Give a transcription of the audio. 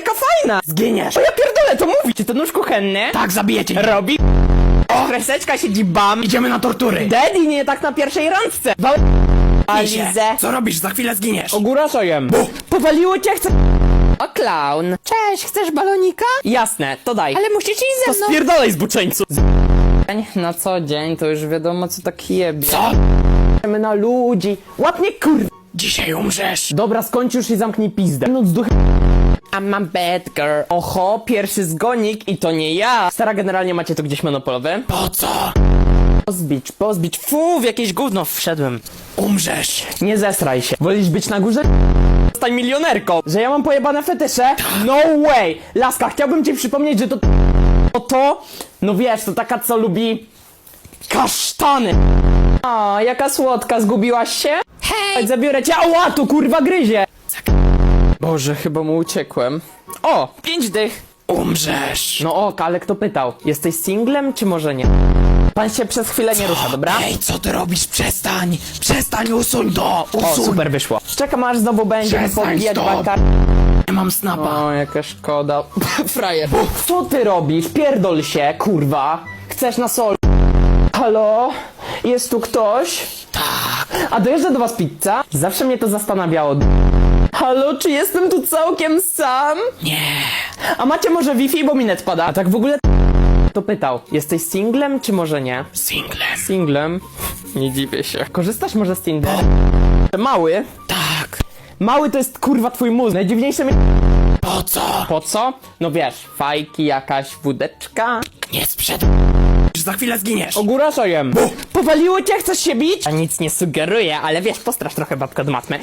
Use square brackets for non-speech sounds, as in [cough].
jaka fajna! Zginiesz! O ja pierdolę, to mówi! Czy to nóż kuchenny? Tak, zabiję cię. Robi... O, kreseczka siedzi bam! Idziemy na tortury. Daddy nie tak na pierwszej randce! Wał... Alizę! Co robisz? Za chwilę zginiesz. Ogóra sojem! Powaliło cię, chcę... O, clown! Cześć, chcesz balonika? Jasne, to daj. Ale musicie iść ze mną. Spierdolaj zbuczeńcu! Na co dzień to już wiadomo co tak jebie. Co? My na ludzi. Łapnie kur... Dzisiaj umrzesz. Dobra, skończ już i zamknij pizdę. No z duchem... I'm a bad girl. Oho, pierwszy zgonik i to nie ja. Stara, generalnie macie tu gdzieś monopolowe? Po co? Pozbić, pozbić. Fu, w jakieś gówno wszedłem. Umrzesz. Nie zesraj się. Wolisz być na górze? Zostań milionerką. Że ja mam pojebane fetysze? No way. Laska, chciałbym ci przypomnieć, że to... To to... No wiesz, to taka, co lubi... Kasztany. A, jaka słodka, zgubiłaś się? Hej! Zabiorę cię. Ała, tu kurwa gryzie. Boże, chyba mu uciekłem. O, pięć dych. Umrzesz. No ok, ale kto pytał? Jesteś singlem, czy może nie? Pan się przez chwilę nie rusza, dobra? Ej, co ty robisz? Przestań. Przestań, usuń to. O, Usuń. super wyszło. Czekam aż znowu będziemy Przestań, podbijać stop. Nie mam snapa. O, jaka szkoda. [laughs] Frajer. Co ty robisz? Pierdol się, kurwa. Chcesz na sol? Halo? Jest tu ktoś? Tak. A dojeżdża do was pizza? Zawsze mnie to zastanawiało. Halo, czy jestem tu całkiem sam? Nie. A macie może Wi-Fi, bo mi net pada? A tak w ogóle to pytał, jesteś singlem, czy może nie? Singlem. Singlem? Nie dziwię się. Korzystasz może z Tinder? Mały? Tak. Mały to jest kurwa twój mózg. Najdziwniejsze mi... Po co? Po co? No wiesz, fajki, jakaś wódeczka. Nie sprzed... Za chwilę zginiesz. Ogóra sojem. Powaliło cię, chcesz się bić? A nic nie sugeruję, ale wiesz, postrasz trochę babka do matmy.